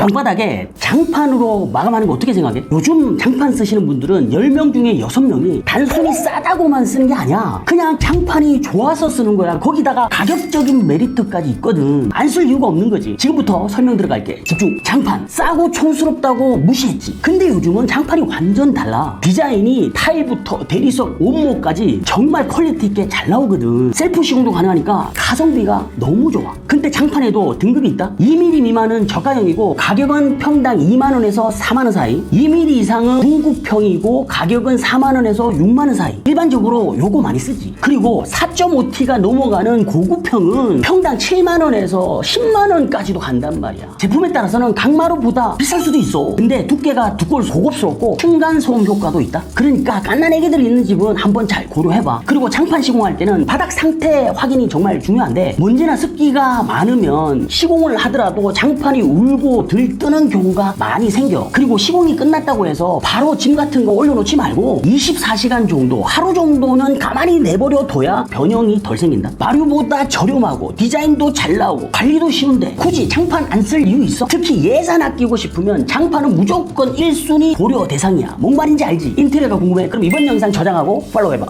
방바닥에 장판으로 마감하는 거 어떻게 생각해? 요즘 장판 쓰시는 분들은 10명 중에 6명이 단순히 싸다고만 쓰는 게 아니야. 그냥 장판이 좋아서 쓰는 거야. 거기다가 가격적인 메리트까지 있거든. 안 쓸 이유가 없는 거지. 지금부터 설명 들어갈게. 집중. 장판. 싸고 촌스럽다고 무시했지. 근데 요즘은 장판이 완전 달라. 디자인이 타일부터 대리석, 온모까지 정말 퀄리티 있게 잘 나오거든. 셀프 시공도 가능하니까 가성비가 너무 좋아. 근데 장판에도 등급이 있다. 2mm 미만은 저가형이고 가 격은 평당 2만 원에서 4만 원 사이. 2mm 이상은 중급형이고 가격은 4만 원에서 6만 원 사이. 일반적으로 요거 많이 쓰지. 그리고 4.5T가 넘어가는 고급형은 평당 7만 원에서 10만 원까지도 간단 말이야. 제품에 따라서는 강마루보다 비쌀 수도 있어. 근데 두께가 두꺼울 고급스럽고 층간 소음 효과도 있다. 그러니까 갓난 애기들 있는 집은 한번 잘 고려해봐. 그리고 장판 시공할 때는 바닥 상태 확인이 정말 중요한데 먼지나 습기가 많으면 시공을 하더라도 장판이 울고 들뜨는 경우가 많이 생겨. 그리고 시공이 끝났다고 해서 바로 짐 같은 거 올려놓지 말고 24시간 정도, 하루 정도는 가만히 내버려 둬야 변형이 덜 생긴다. 마류보다 저렴하고 디자인도 잘 나오고 관리도 쉬운데 굳이 장판 안 쓸 이유 있어? 특히 예산 아끼고 싶으면 장판은 무조건 1순위 고려 대상이야. 뭔 말인지 알지? 인테리어가 궁금해? 그럼 이번 영상 저장하고 팔로우 해봐.